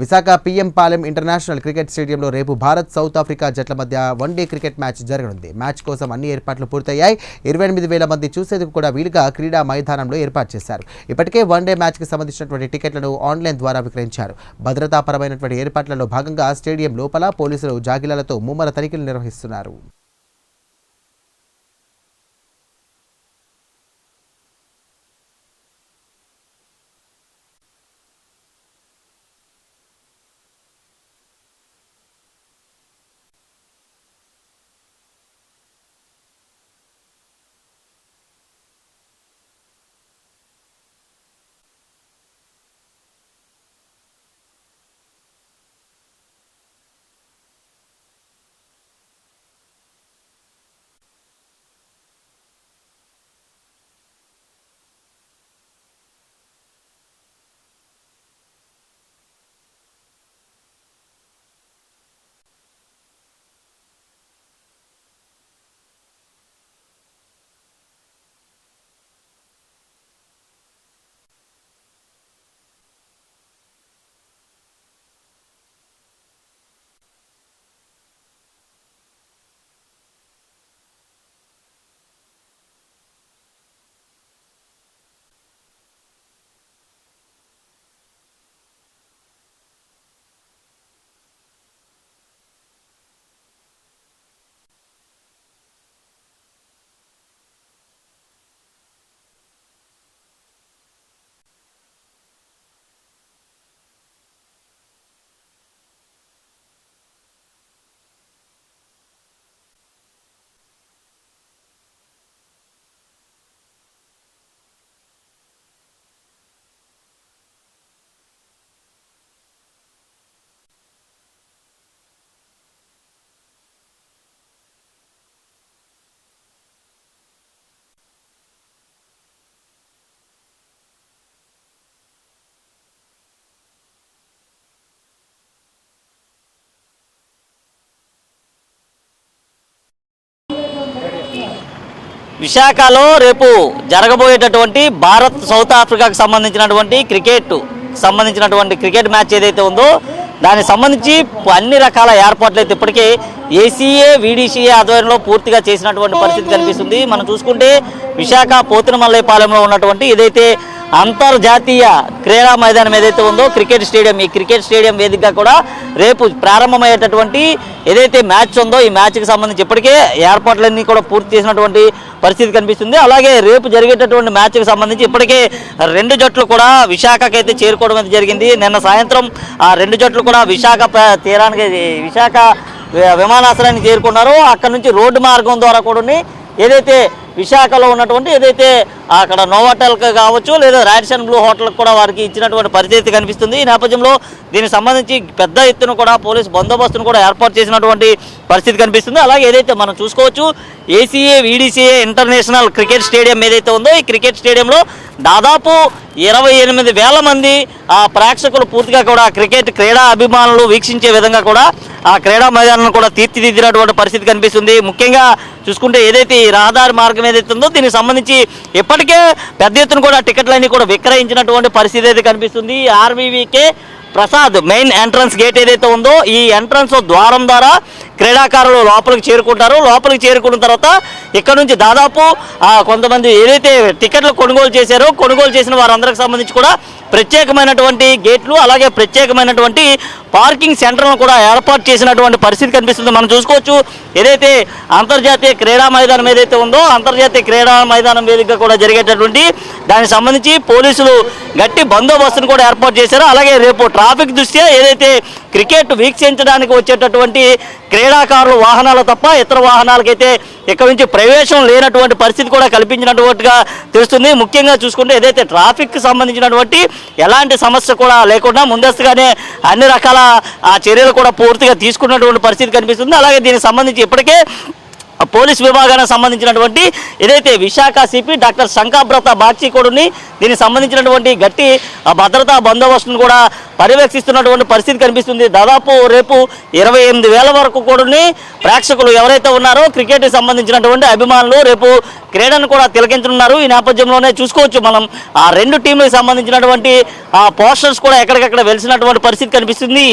Visakha PM Palem international cricket స్టేడియంలో రేపు Bharat south Africa జట్ల మధ్య వన్డే క్రికెట్ మ్యాచ్ జరగనుంది. మ్యాచ్ కోసం అన్ని ఏర్పాట్లు పూర్తయ్యాయి. ఇరవై ఎనిమిది వేల మంది చూసేందుకు కూడా వీలుగా క్రీడా మైదానంలో ఏర్పాటు చేశారు. ఇప్పటికే వన్డే మ్యాచ్కి సంబంధించినటువంటి టికెట్లను ఆన్లైన్ ద్వారా విక్రయించారు. భద్రతాపరమైనటువంటి ఏర్పాట్లలో భాగంగా స్టేడియం లోపల పోలీసులు జాగిలాలతో ముమ్మర తనిఖీలు నిర్వహిస్తున్నారు. విశాఖలో రేపు జరగబోయేటటువంటి భారత్ సౌత్ ఆఫ్రికాకు సంబంధించినటువంటి క్రికెట్ సంబంధించినటువంటి క్రికెట్ మ్యాచ్ ఏదైతే ఉందో దానికి సంబంధించి అన్ని రకాల ఏర్పాట్లు అయితే ఇప్పటికే ఏసీఏ వీడీసీఏ ఆధ్వర్యంలో పూర్తిగా చేసినటువంటి పరిస్థితి కనిపిస్తుంది. మనం చూసుకుంటే విశాఖ పోతినమల్లైపాలెంలో ఉన్నటువంటి ఏదైతే అంతర్జాతీయ క్రీడా మైదానం ఏదైతే ఉందో క్రికెట్ స్టేడియం ఈ క్రికెట్ స్టేడియం వేదికగా కూడా రేపు ప్రారంభమయ్యేటటువంటి ఏదైతే మ్యాచ్ ఉందో ఈ మ్యాచ్కి సంబంధించి ఇప్పటికే ఏర్పాట్లన్నీ కూడా పూర్తి చేసినటువంటి పరిస్థితి కనిపిస్తుంది. అలాగే రేపు జరిగేటటువంటి మ్యాచ్కి సంబంధించి ఇప్పటికే రెండు జట్లు కూడా విశాఖకి అయితే చేరుకోవడం అయితే జరిగింది. నిన్న సాయంత్రం ఆ రెండు జట్లు కూడా విశాఖ తీరానికి విశాఖ విమానాశ్రయానికి చేరుకున్నారు. అక్కడ నుంచి రోడ్డు మార్గం ద్వారా కూడా ఏదైతే విశాఖలో ఉన్నటువంటి ఏదైతే అక్కడ నోవాటల్కి కావచ్చు లేదా రాడిసన్ బ్లూ హోటల్కి కూడా వారికి ఇచ్చినటువంటి పరిస్థితి కనిపిస్తుంది. ఈ నేపథ్యంలో దీనికి సంబంధించి పెద్ద ఎత్తున కూడా పోలీస్ బందోబస్తును కూడా ఏర్పాటు చేసినటువంటి పరిస్థితి కనిపిస్తుంది. అలాగే ఏదైతే మనం చూసుకోవచ్చు ACA VDCA international cricket stadium ఏదైతే ఉందో ఈ క్రికెట్ స్టేడియంలో దాదాపు ఇరవై ఎనిమిది వేల మంది ఆ ప్రేక్షకులు పూర్తిగా కూడా క్రికెట్ క్రీడా అభిమానులు వీక్షించే విధంగా కూడా ఆ క్రీడా మైదానాలను కూడా తీర్చిదిద్దినటువంటి పరిస్థితి కనిపిస్తుంది. ముఖ్యంగా చూసుకుంటే ఏదైతే ఈ రహదారి మార్గం ఏదైతే ఉందో దీనికి సంబంధించి ఇప్పటికే పెద్ద ఎత్తున కూడా టికెట్లన్నీ కూడా విక్రయించినటువంటి పరిస్థితి అయితే కనిపిస్తుంది. RVVK Prasad main entrance gate ఏదైతే ఉందో ఈ ఎంట్రన్స్ ద్వారం ద్వారా క్రీడాకారులు లోపలికి చేరుకుంటారు. లోపలికి చేరుకున్న తర్వాత ఇక్కడ నుంచి దాదాపు కొంతమంది ఏదైతే టికెట్లు కొనుగోలు చేశారో కొనుగోలు చేసిన వారందరికి సంబంధించి కూడా ప్రత్యేకమైనటువంటి గేట్లు అలాగే ప్రత్యేకమైనటువంటి పార్కింగ్ సెంటర్లను కూడా ఏర్పాటు చేసినటువంటి పరిస్థితి కనిపిస్తుంది. మనం చూసుకోవచ్చు ఏదైతే అంతర్జాతీయ క్రీడా మైదానం ఏదైతే ఉందో అంతర్జాతీయ క్రీడా మైదానం వేదికగా కూడా జరిగేటటువంటి దానికి సంబంధించి పోలీసులు గట్టి బందోబస్తును కూడా ఏర్పాటు చేశారు. అలాగే రేపు ట్రాఫిక్ దృష్ట్యా ఏదైతే క్రికెట్ వీక్షించడానికి వచ్చేటటువంటి క్రీడాకారుల వాహనాలు తప్ప ఇతర వాహనాలకైతే ఇక్కడ నుంచి ప్రవేశం లేనటువంటి పరిస్థితి కూడా కల్పించినట్టుగా తెలుస్తుంది. ముఖ్యంగా చూసుకుంటే ఏదైతే ట్రాఫిక్ సంబంధించినటువంటి ఎలాంటి సమస్య కూడా లేకుండా ముందస్తుగానే అన్ని రకాల ఆ చర్యలు కూడా పూర్తిగా తీసుకున్నటువంటి పరిస్థితి కనిపిస్తుంది. అలాగే దీనికి సంబంధించి ఇప్పటికే పోలీస్ విభాగానికి సంబంధించినటువంటి ఏదైతే విశాఖ సిపి డాక్టర్ శంకాబ్రత బాక్షికోడుని దీనికి సంబంధించినటువంటి గట్టి ఆ భద్రతా బందోబస్తును కూడా పర్యవేక్షిస్తున్నటువంటి పరిస్థితి కనిపిస్తుంది. దాదాపు రేపు ఇరవై ఎనిమిది వేల వరకు కూడా ప్రేక్షకులు ఎవరైతే ఉన్నారో క్రికెట్కి సంబంధించినటువంటి అభిమానులు రేపు క్రీడను కూడా తిలకించనున్నారు. ఈ నేపథ్యంలోనే చూసుకోవచ్చు మనం. ఆ రెండు టీంలకు సంబంధించినటువంటి ఆ పోస్టర్స్ కూడా ఎక్కడికక్కడ వెలిసినటువంటి పరిస్థితి కనిపిస్తుంది.